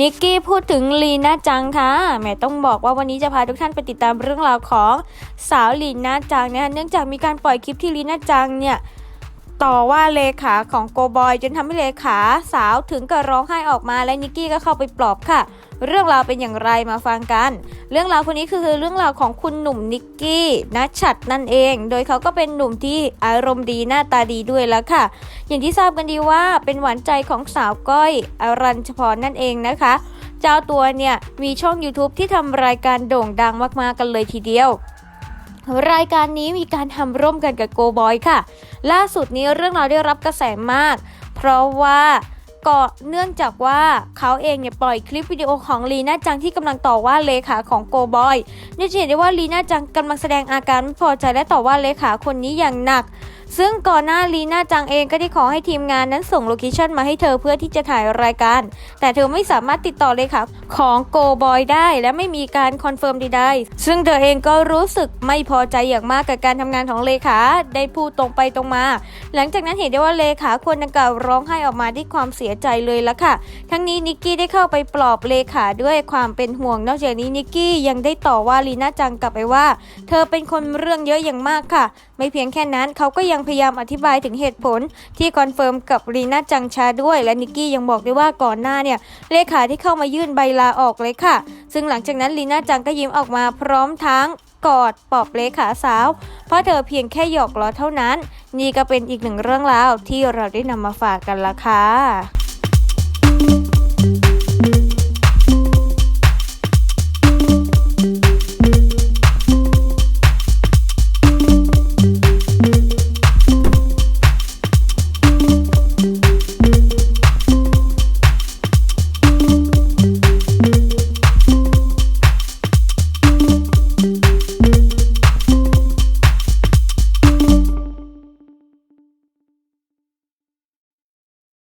นิกกี้พูดถึงลีน่าจังค่ะแม่ต้องบอกว่าวันนี้จะพาทุกท่านไปติดตามเรื่องราวของสาวลีน่าจังนะคะเนื่องจากมีการปล่อยคลิปที่ลีน่าจังเนี่ยต่อว่าเลขาของโกบอยจนทำให้เลขาสาวถึงกับร้องไห้ออกมาและนิกกี้ก็เข้าไปปลอบค่ะ เรื่องราวเป็นอย่างไรมาฟังกัน เรื่องราวคนนี้คือเรื่องราวของคุณหนุ่มนิกกี้นัชชัดนั่นเอง โดยเขาก็เป็นหนุ่มที่อารมณ์ดีหน้าตาดีด้วยแล้วค่ะ อย่างที่ทราบกันดีว่าเป็นหวานใจของสาวก้อยอรัญชพรนั่นเองนะคะ เจ้าตัวเนี่ยมีช่อง YouTube ที่ทำรายการโด่งดังมากๆกันเลยทีเดียวรายการนี้มีการทำร่วมกันกับโกบอยค่ะ ล่าสุดนี้เรื่องราวได้รับกระแสมาก เพราะว่า ก็เนื่องจากว่าเขาเองเนี่ยปล่อยคลิปวิดีโอของลีน่าจังที่กำลังต่อว่าเลขาของโกบอยนี่จะเห็นได้ว่าลีน่าจังกำลังแสดงอาการไม่พอใจและต่อว่าเลขาคนนี้อย่างหนักซึ่งก่อนหน้าลีน่าจังเองก็ได้ขอให้ทีมงานนั้นส่งโลเคชั่นมาให้เธอเพื่อที่จะถ่ายรายการ แต่เธอไม่สามารถติดต่อเลขาของโกบอยได้และไม่มีการคอนเฟิร์มใดๆซึ่งเธอเองก็รู้สึกไม่พอใจอย่างมากกับการทำงานของเลขาได้พูดตรงไปตรงมา หลังจากนั้นเห็นได้ว่าเลขาคนดังกล่าวร้องไห้ออกมาด้วยความเสียใจเลยละค่ะ ทั้งนี้นิกกี้ได้เข้าไปปลอบเลขาด้วยความเป็นห่วงนอกจากนี้นิกกี้ยังได้ต่อว่าลีน่าจังกลับไปว่า เธอเป็นคนเรื่องเยอะอย่างมากค่ะ ไม่เพียงแค่นั้นเขาก็ยังพยายามอธิบายถึงเหตุผลที่คอนเฟิร์มกับลีน่าจังชาด้วย และนิกกี้ยังบอกด้วยว่าก่อนหน้าเนี่ยเลขาที่เข้ามายื่นใบลาออกเลยค่ะ ซึ่งหลังจากนั้นลีน่าจังก็ยิ้มออกมาพร้อมทั้งกอดปอบเลขาสาว เพราะเธอเพียงแค่หยอกล้อเท่านั้น นี่ก็เป็นอีกหนึ่งเรื่องราวที่เราได้นำมาฝากกันละค่ะ